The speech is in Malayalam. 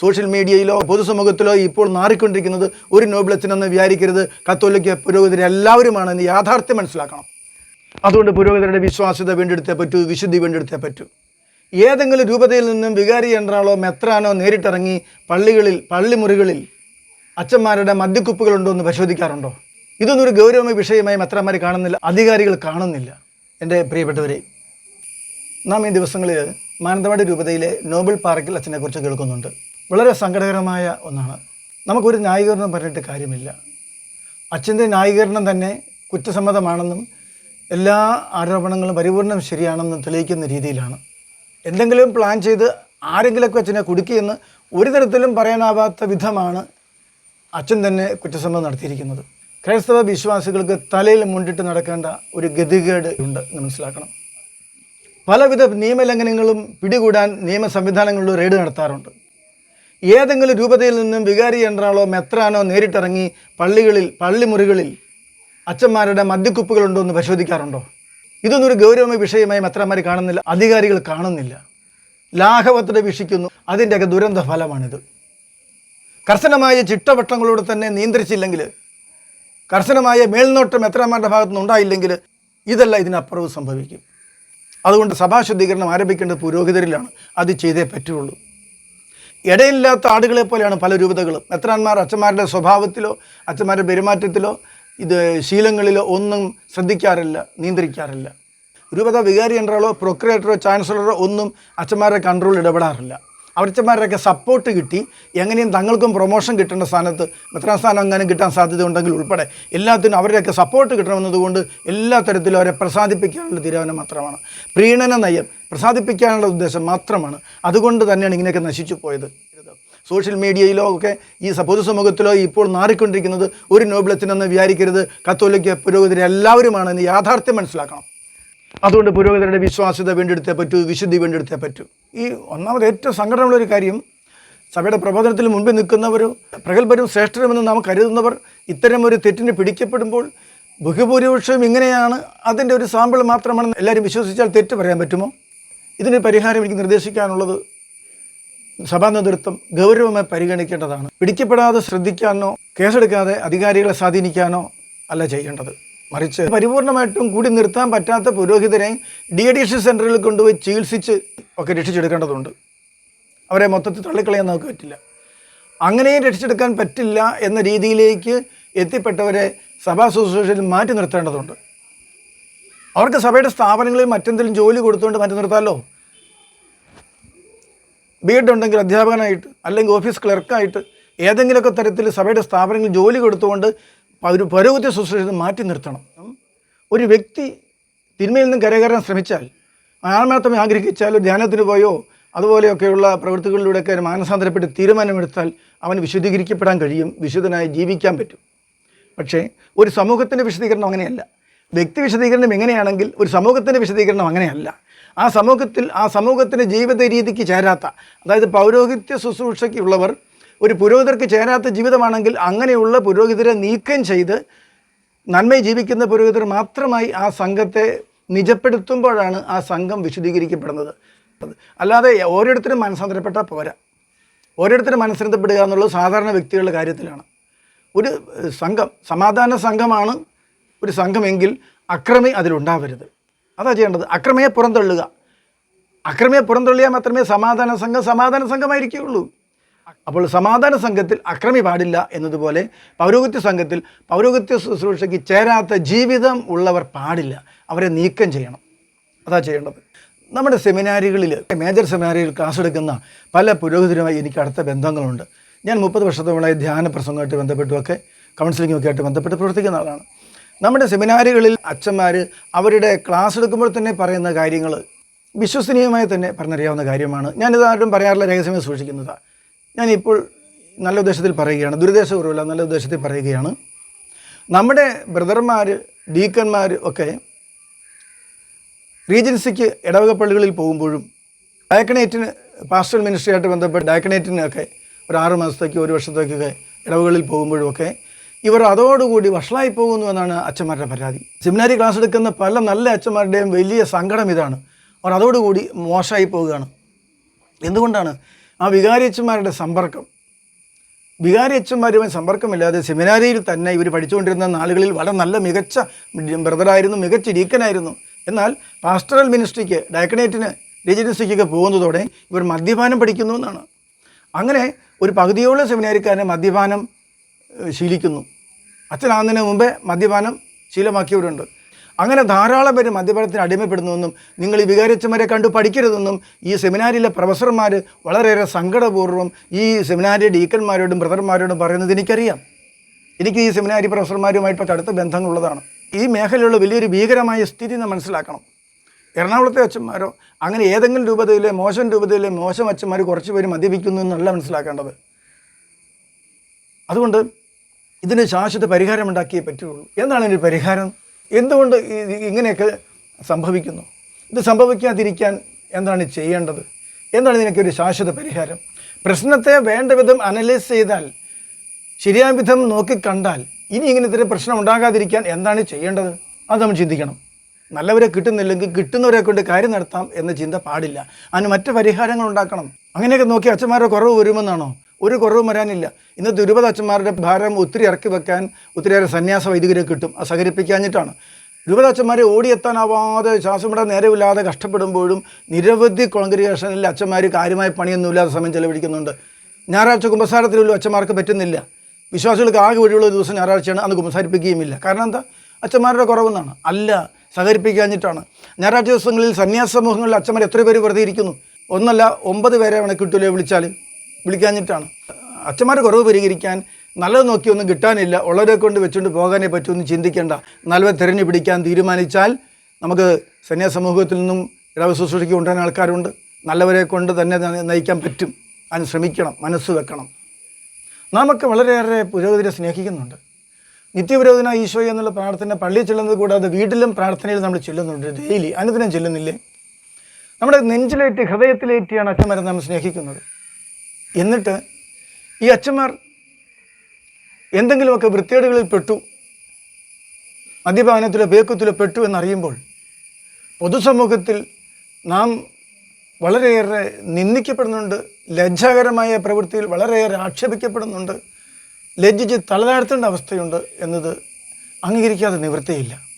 സോഷ്യൽ മീഡിയയിലോ പൊതുസമൂഹത്തിലോ ഇപ്പോൾ മാറിക്കൊണ്ടിരിക്കുന്നത് ഒരു നോബിളച്ചനെന്ന് വിചാരിക്കരുത്. കത്തോലിക്ക പുരോഗതിരെ എല്ലാവരുമാണെന്ന് യാഥാർത്ഥ്യം മനസ്സിലാക്കണം. അതുകൊണ്ട് പുരോഗതിയുടെ വിശ്വാസ്യത വീണ്ടെടുത്തേ പറ്റൂ വിശുദ്ധി വീണ്ടെടുത്തേ പറ്റൂ. ഏതെങ്കിലും രൂപതയിൽ നിന്നും വികാരി എൻട്രാളോ മെത്രാനോ നേരിട്ടിറങ്ങി പള്ളികളിൽ പള്ളിമുറികളിൽ അച്ഛന്മാരുടെ മദ്യക്കുപ്പുകളുണ്ടോ എന്ന് പരിശോധിക്കാറുണ്ടോ? ഇതൊന്നും ഒരു ഗൗരവമായ വിഷയമായി മെത്രാന്മാർ കാണുന്നില്ല അധികാരികൾ കാണുന്നില്ല. എന്റെ പ്രിയപ്പെട്ടവരെ നാം ഈ ദിവസങ്ങളിൽ മാനന്തവാടി രൂപതയിലെ നോബൽ പാർക്കിൽ അച്ഛനെക്കുറിച്ച് കേൾക്കുന്നുണ്ട്. വളരെ സങ്കടകരമായ ഒന്നാണ്. നമുക്കൊരു ന്യായീകരണം പറഞ്ഞിട്ട് കാര്യമില്ല. അച്ഛന്റെ ന്യായീകരണം തന്നെ കുറ്റസമ്മതമാണെന്നും എല്ലാ ആരോപണങ്ങളും പരിപൂർണം ശരിയാണെന്നും തെളിയിക്കുന്ന രീതിയിലാണ്. എന്തെങ്കിലും പ്ലാൻ ചെയ്ത് ആരെങ്കിലുമൊക്കെ അച്ഛനെ കുടുക്കിയെന്ന് ഒരു തരത്തിലും പറയാനാവാത്ത വിധമാണ് അച്ഛൻ തന്നെ കുറ്റസമ്മതം നടത്തിയിരിക്കുന്നത്. ക്രൈസ്തവ വിശ്വാസികൾക്ക് തലയിൽ മുണ്ടിട്ട് നടക്കേണ്ട ഒരു ഗതികേട് ഉണ്ട് എന്ന് മനസ്സിലാക്കണം. പലവിധ നിയമലംഘനങ്ങളും പിടികൂടാൻ നിയമ സംവിധാനങ്ങളിലും റെയ്ഡ് നടത്താറുണ്ട്. ഏതെങ്കിലും രൂപതയിൽ നിന്നും വികാരി ജനറാളോ മെത്രാനോ നേരിട്ടിറങ്ങി പള്ളികളിൽ പള്ളിമുറികളിൽ അച്ഛന്മാരുടെ മദ്യക്കുപ്പുകളുണ്ടോ എന്ന് പരിശോധിക്കാറുണ്ടോ? ഇതൊന്നും ഒരു ഗൗരവമായ വിഷയമായി മെത്രാന്മാർ കാണുന്നില്ല അധികാരികൾ കാണുന്നില്ല. ലാഘവത്തോടെ വീക്ഷിക്കുന്നു. അതിന്റെയൊക്കെ ദുരന്ത ഫലമാണിത്. കർശനമായ ചിട്ടവട്ടങ്ങളോട് തന്നെ നിയന്ത്രിച്ചില്ലെങ്കിൽ കർശനമായ മേൽനോട്ടം എത്രമാരുടെ ഭാഗത്തുനിന്ന് ഉണ്ടായില്ലെങ്കിൽ ഇതല്ല ഇതിനപ്പുറവ് സംഭവിക്കും. അതുകൊണ്ട് സഭാശുദ്ധീകരണം ആരംഭിക്കേണ്ടത് പുരോഹിതരിലാണ്. അത് ചെയ്തേ പറ്റുള്ളൂ. ഇടയില്ലാത്ത ആടുകളെ പോലെയാണ് പല രൂപതകളും. മെത്രാന്മാർ അച്ഛന്മാരുടെ സ്വഭാവത്തിലോ അച്ഛന്മാരുടെ പെരുമാറ്റത്തിലോ ഇത് ശീലങ്ങളിലോ ഒന്നും ശ്രദ്ധിക്കാറില്ല നിയന്ത്രിക്കാറില്ല. രൂപത വികാരി ജനറലോ പ്രൊക്രേറ്ററോ ചാൻസലറോ ഒന്നും അച്ഛന്മാരുടെ കൺട്രോൾ ഇടപെടാറില്ല. അവരച്ചന്മാരുടെയൊക്കെ സപ്പോർട്ട് കിട്ടി എങ്ങനെയും തങ്ങൾക്കും പ്രൊമോഷൻ കിട്ടേണ്ട സ്ഥാനത്ത് മെത്രാൻ സ്ഥാനം അങ്ങനെ കിട്ടാൻ സാധ്യത ഉണ്ടെങ്കിൽ ഉൾപ്പെടെ എല്ലാത്തിനും അവരുടെയൊക്കെ സപ്പോർട്ട് കിട്ടണമെന്നതുകൊണ്ട് എല്ലാ തരത്തിലും അവരെ പ്രസാദിപ്പിക്കാനുള്ള തീരുമാനം മാത്രമാണ്. പ്രീണന നയം പ്രസാദിപ്പിക്കാനുള്ള ഉദ്ദേശം മാത്രമാണ്. അതുകൊണ്ട് തന്നെയാണ് ഇങ്ങനെയൊക്കെ നശിച്ചു പോയത്. സോഷ്യൽ മീഡിയയിലോ ഒക്കെ ഈ പൊതുസമൂഹത്തിലോ ഇപ്പോൾ മാറിക്കൊണ്ടിരിക്കുന്നത് ഒരു നോബിളത്തിനെന്ന് വിചാരിക്കരുത്. കത്തോലിക്ക പുരോഗതിരെ എല്ലാവരുമാണ് എന്ന് യാഥാർത്ഥ്യം മനസ്സിലാക്കണം. അതുകൊണ്ട് പുരോഗതിയുടെ വിശ്വാസ്യത വീണ്ടെടുത്തേ പറ്റൂ വിശുദ്ധി വീണ്ടെടുത്തേ പറ്റൂ. ഈ ഒന്നാമത് ഏറ്റവും സങ്കടമുള്ളൊരു കാര്യം സഭയുടെ പ്രബോധനത്തിൽ മുൻപിൽ നിൽക്കുന്നവരും പ്രഗത്ഭരും ശ്രേഷ്ഠരുമെന്ന് നാം കരുതുന്നവർ ഇത്തരം ഒരു തെറ്റിന് പിടിക്കപ്പെടുമ്പോൾ ബഹുഭൂരിപക്ഷവും ഇങ്ങനെയാണ്. അതിന്റെ ഒരു സാമ്പിൾ മാത്രമാണെന്ന് എല്ലാവരും വിശ്വസിച്ചാൽ തെറ്റ് പറയാൻ പറ്റുമോ? ഇതിന് പരിഹാരം എനിക്ക് നിർദ്ദേശിക്കാനുള്ളത് സഭാ നേതൃത്വം ഗൗരവമായി പരിഗണിക്കേണ്ടതാണ്. പിടിക്കപ്പെടാതെ ശ്രദ്ധിക്കാനോ കേസെടുക്കാതെ അധികാരികളെ സ്വാധീനിക്കാനോ അല്ല ചെയ്യേണ്ടത്. മറിച്ച് പരിപൂർണമായിട്ടും കൂടി നിർത്താൻ പറ്റാത്ത പുരോഹിതരെ ഡി അഡീഷൻ സെന്ററിൽ കൊണ്ടുപോയി ചികിത്സിച്ച് ഒക്കെ രക്ഷിച്ചെടുക്കേണ്ടതുണ്ട്. അവരെ മൊത്തത്തിൽ തള്ളിക്കളയാൻ നമുക്ക് പറ്റില്ല. അങ്ങനെയും രക്ഷിച്ചെടുക്കാൻ പറ്റില്ല എന്ന രീതിയിലേക്ക് എത്തിപ്പെട്ടവരെ സഭാ ശുശ്രൂഷയിൽ മാറ്റി നിർത്തേണ്ടതുണ്ട്. അവർക്ക് സഭയുടെ സ്ഥാപനങ്ങളിൽ മറ്റെന്തെങ്കിലും ജോലി കൊടുത്തുകൊണ്ട് മാറ്റി നിർത്താമല്ലോ ബി എഡ് ഉണ്ടെങ്കിൽ അധ്യാപകനായിട്ട് അല്ലെങ്കിൽ ഓഫീസ് ക്ലർക്കായിട്ട് ഏതെങ്കിലുമൊക്കെ തരത്തിൽ സഭയുടെ സ്ഥാപനങ്ങളിൽ ജോലി കൊടുത്തുകൊണ്ട് ഒരു പുരോഗതി ശുശ്രൂഷ മാറ്റി നിർത്തണം. ഒരു വ്യക്തി തിന്മയിൽ നിന്നും കരകയറാൻ ശ്രമിച്ചാൽ ആത്മാർത്ഥമേ ആഗ്രഹിച്ചാൽ ധ്യാനത്തിന് പോയോ അതുപോലെയൊക്കെയുള്ള പ്രവൃത്തികളിലൂടെയൊക്കെ മാനസാന്തരപ്പെട്ട് തീരുമാനമെടുത്താൽ അവൻ വിശുദ്ധീകരിക്കപ്പെടാൻ കഴിയും വിശുദ്ധനായി ജീവിക്കാൻ പറ്റും. പക്ഷേ ഒരു സമൂഹത്തിന്റെ വിശദീകരണം അങ്ങനെയല്ല. വ്യക്തി വിശദീകരണം എങ്ങനെയാണെങ്കിൽ ഒരു സമൂഹത്തിന്റെ വിശദീകരണം അങ്ങനെയല്ല. ആ സമൂഹത്തിൽ ആ സമൂഹത്തിന്റെ ജീവിത രീതിക്ക് ചേരാത്ത അതായത് പൗരോഹിത്യ ശുശ്രൂഷയ്ക്കുള്ളവർ ഒരു പുരോഹിതർക്ക് ചേരാത്ത ജീവിതമാണെങ്കിൽ അങ്ങനെയുള്ള പുരോഹിതരെ നീക്കം ചെയ്ത് നന്മ ജീവിക്കുന്ന പുരോഹിതർ മാത്രമായി ആ സംഘത്തെ നിജപ്പെടുത്തുമ്പോഴാണ് ആ സംഘം വിശദീകരിക്കപ്പെടുന്നത്. അല്ലാതെ ഓരോരുത്തരും മനസ്സാന്തരപ്പെട്ടാൽ പോരാ. ഓരോരുത്തരും മനസ്സരത്തപ്പെടുക എന്നുള്ളത് സാധാരണ വ്യക്തികളുടെ കാര്യത്തിലാണ്. ഒരു സംഘം സമാധാന സംഘമാണ് ഒരു സംഘമെങ്കിൽ അക്രമി അതിലുണ്ടാവരുത്. അതാ ചെയ്യേണ്ടത്. അക്രമയെ പുറന്തള്ളുക. അക്രമയെ പുറന്തള്ളിയാൽ മാത്രമേ സമാധാന സംഘം സമാധാന സംഘമായിരിക്കുകയുള്ളൂ. അപ്പോൾ സമാധാന സംഘത്തിൽ അക്രമി പാടില്ല എന്നതുപോലെ പൗരോഗത്യ സംഘത്തിൽ പൗരോഗത്യ ശുശ്രൂഷയ്ക്ക് ചേരാത്ത ജീവിതം ഉള്ളവർ പാടില്ല. അവരെ നീക്കം ചെയ്യണം. അതാ ചെയ്യേണ്ടത്. നമ്മുടെ സെമിനാരികളിൽ മേജർ സെമിനാരിയിൽ ക്ലാസ് എടുക്കുന്ന പല പുരോഹിതരുമായി എനിക്ക് അടുത്ത ബന്ധങ്ങളുണ്ട്. ഞാൻ മുപ്പത് വർഷത്തോളമായി ധ്യാന പ്രസംഗമായിട്ട് ബന്ധപ്പെട്ടുമൊക്കെ കൗൺസിലിങ്ങുമൊക്കെ ആയിട്ട് ബന്ധപ്പെട്ട് പ്രവർത്തിക്കുന്ന ആളാണ്. നമ്മുടെ സെമിനാറുകളിൽ അച്ഛന്മാർ അവരുടെ ക്ലാസ് എടുക്കുമ്പോൾ തന്നെ പറയുന്ന കാര്യങ്ങൾ വിശ്വസനീയമായി തന്നെ പറഞ്ഞറിയാവുന്ന കാര്യമാണ്. ഞാനിത് ആരും പറയാറില്ല രഹസ്യമേ സൂക്ഷിക്കുന്നതാണ് ഞാനിപ്പോൾ നല്ല ഉദ്ദേശത്തിൽ പറയുകയാണ് ദുരുദ്ദേശപൂർവമല്ല നല്ല ഉദ്ദേശത്തിൽ പറയുകയാണ്. നമ്മുടെ ബ്രദർമാർ ഡീക്കന്മാർ ഒക്കെ റീജൻസിക്ക് ഇടവക പള്ളികളിൽ പോകുമ്പോഴും ഡയക്കണേറ്റിന് പാസ്റ്റൽ മിനിസ്ട്രിയായിട്ട് ബന്ധപ്പെട്ട് ഡയക്കണേറ്റിനൊക്കെ ഒരു ആറ് മാസത്തേക്ക് ഒരു വർഷത്തേക്കൊക്കെ ഇടവകളിൽ പോകുമ്പോഴുമൊക്കെ ഇവർ അതോടുകൂടി വഷളായി പോകുന്നു എന്നാണ് അച്ഛന്മാരുടെ പരാതി. സെമിനാരി ക്ലാസ് എടുക്കുന്ന പല നല്ല അച്ഛന്മാരുടെയും വലിയ സങ്കടം ഇതാണ്. അവർ അതോടുകൂടി മോശമായി പോവുകയാണ് എന്തുകൊണ്ടാണ്? ആ വികാരി അച്ഛന്മാരുടെ സമ്പർക്കം. വികാരി അച്ഛന്മാരുമായി സമ്പർക്കമില്ലാതെ സെമിനാരിയിൽ തന്നെ ഇവർ പഠിച്ചുകൊണ്ടിരുന്ന നാളുകളിൽ വളരെ നല്ല മികച്ച ബ്രദറായിരുന്നു മികച്ച ഡീക്കനായിരുന്നു. എന്നാൽ പാസ്റ്ററൽ മിനിസ്ട്രിക്ക് ഡയക്കണേറ്റിന് റെജിഡൻസിക്കൊക്കെ പോകുന്നതോടെ ഇവർ മദ്യപാനം പഠിക്കുന്നു എന്നാണ്. അങ്ങനെ ഒരു പകുതിയോളം സെമിനാരിക്കാരനെ മദ്യപാനം ശീലിക്കുന്നു. അച്ഛനാകുന്നതിന് മുമ്പേ മദ്യപാനം ശീലമാക്കിയവരുണ്ട്. അങ്ങനെ ധാരാളം പേര് മദ്യപാനത്തിന് അടിമപ്പെടുന്നുവെന്നും നിങ്ങൾ ഈ വികാരച്ചന്മാരെ കണ്ട് പഠിക്കരുതെന്നും ഈ സെമിനാരിലെ പ്രൊഫസർമാർ വളരെയേറെ സങ്കടപൂർവം ഈ സെമിനാരി ഡീക്കന്മാരോടും ബ്രദർമാരോടും പറയുന്നത് എനിക്കറിയാം. എനിക്ക് ഈ സെമിനാരി പ്രൊഫസർമാരുമായിട്ട് അടുത്ത ബന്ധങ്ങളുള്ളതാണ്. ഈ മേഖലയിലുള്ള വലിയൊരു ഭീകരമായ സ്ഥിതി നാം മനസ്സിലാക്കണം. എറണാകുളത്തെ അച്ഛന്മാരോ അങ്ങനെ ഏതെങ്കിലും രൂപതയിലെ മോശം രൂപതയിലെ മോശം അച്ഛന്മാർ കുറച്ച് പേര് മദ്യപിക്കുന്നു എന്നല്ല മനസ്സിലാക്കേണ്ടത്. അതുകൊണ്ട് ഇതിന് ശാശ്വത പരിഹാരം ഉണ്ടാക്കിയേ പറ്റുള്ളൂ. എന്താണ് ഇതിന് പരിഹാരം? എന്തുകൊണ്ട് ഇങ്ങനെയൊക്കെ സംഭവിക്കുന്നു? ഇത് സംഭവിക്കാതിരിക്കാൻ എന്താണ് ചെയ്യേണ്ടത്? എന്താണ് ഇതിനൊക്കെ ഒരു ശാശ്വത പരിഹാരം? പ്രശ്നത്തെ വേണ്ട വിധം അനലൈസ് ചെയ്താൽ ശരിയായ വിധം നോക്കിക്കണ്ടാൽ ഇനി ഇങ്ങനത്തെ പ്രശ്നം ഉണ്ടാകാതിരിക്കാൻ എന്താണ് ചെയ്യേണ്ടത്? അത് നമ്മൾ ചിന്തിക്കണം. നല്ലവരെ കിട്ടുന്നില്ലെങ്കിൽ കിട്ടുന്നവരെ കൊണ്ട് കാര്യം നടത്താം എന്ന ചിന്ത പാടില്ല. അതിന് മറ്റ് പരിഹാരങ്ങൾ ഉണ്ടാക്കണം. അങ്ങനെയൊക്കെ നോക്കി അച്ഛന്മാരുടെ കുറവ് വരുമെന്നാണോ? ഒരു കുറവും വരാനില്ല. ഇന്ന് ദുരുപത അച്ഛന്മാരുടെ ഭാരം ഒത്തിരി ഇറക്കി വെക്കാൻ ഒത്തിരിയേറെ സന്യാസ വൈദികരെ കിട്ടും. അത് സഹകരിപ്പിക്കാഞ്ഞിട്ടാണ്. ഇരുപത് അച്ഛന്മാരെ ഓടിയെത്താനാവാതെ ശ്വാസം വിടാൻ നേരമില്ലാതെ കഷ്ടപ്പെടുമ്പോഴും നിരവധി കോൺഗ്രിഗേഷനിൽ അച്ഛന്മാർ കാര്യമായ പണിയൊന്നുമില്ലാതെ സമയം ചെലവഴിക്കുന്നുണ്ട്. ഞായറാഴ്ച കുമ്പസാരത്തിലുള്ള അച്ഛന്മാർക്ക് പറ്റുന്നില്ല. വിശ്വാസികൾക്ക് ആകെ ഒരു ദിവസം ഞായറാഴ്ചയാണ് അന്ന് കുമ്പസാരിപ്പിക്കുകയുമില്ല. കാരണം എന്താ? അച്ഛന്മാരുടെ കുറവെന്നാണ്. അല്ല സഹകരിപ്പിക്കാഞ്ഞിട്ടാണ്. ഞായറാഴ്ച ദിവസങ്ങളിൽ സന്യാസ സമൂഹങ്ങളിൽ അച്ഛന്മാർ എത്ര പേര് വെറുതെ ഇരിക്കുന്നു. ഒന്നല്ല ഒമ്പത് പേരെ വേണേൽ കിട്ടൂലേ വിളിച്ചാൽ വിളിക്കാഞ്ഞിട്ടാണ്. അച്ഛന്മാരുടെ കുറവ് പരിഹരിക്കാൻ നല്ലത് നോക്കിയൊന്നും കിട്ടാനില്ല. ഉള്ളവരെ കൊണ്ട് വെച്ചുകൊണ്ട് പോകാനേ പറ്റുമെന്ന് ചിന്തിക്കേണ്ട. നല്ലവരെ തിരഞ്ഞു പിടിക്കാൻ തീരുമാനിച്ചാൽ നമുക്ക് സന്യാസ സമൂഹത്തിൽ നിന്നും ഇടവ ശുശ്രൂഷയ്ക്ക് കൊണ്ടുവരാൻ ആൾക്കാരുണ്ട്. നല്ലവരെ കൊണ്ട് തന്നെ നയിക്കാൻ പറ്റും. അതിന് ശ്രമിക്കണം മനസ്സ് വെക്കണം. നാമൊക്കെ വളരെയേറെ പുരോഗതിയെ സ്നേഹിക്കുന്നുണ്ട്. നിത്യവിരോധന ഈശോ എന്നുള്ള പ്രാർത്ഥന പള്ളിയിൽ ചെല്ലുന്നത് കൂടാതെ വീട്ടിലും പ്രാർത്ഥനയിൽ നമ്മൾ ചെല്ലുന്നുണ്ട്. ഡെയിലി അനുദിനം ചെല്ലുന്നില്ലേ? നമ്മുടെ നെഞ്ചിലേറ്റ് ഹൃദയത്തിലേറ്റിയാണ് അച്ഛന്മാരെ നമ്മൾ സ്നേഹിക്കുന്നത്. എന്നിട്ട് ഈ അച്ഛന്മാർ എന്തെങ്കിലുമൊക്കെ വൃത്തികേടുകളിൽ പെട്ടു മദ്യപാനത്തിലോ ബേക്കത്തിലോ പെട്ടു എന്നറിയുമ്പോൾ പൊതുസമൂഹത്തിൽ നാം വളരെയേറെ നിന്ദിക്കപ്പെടുന്നുണ്ട് ലജ്ജാകരമായ പ്രവൃത്തിയിൽ വളരെയേറെ ആക്ഷേപിക്കപ്പെടുന്നുണ്ട് ലജ്ജിച്ച് തലതാഴ്ത്തേണ്ട അവസ്ഥയുണ്ട് എന്നത് അംഗീകരിക്കാതെ നിവൃത്തിയില്ല.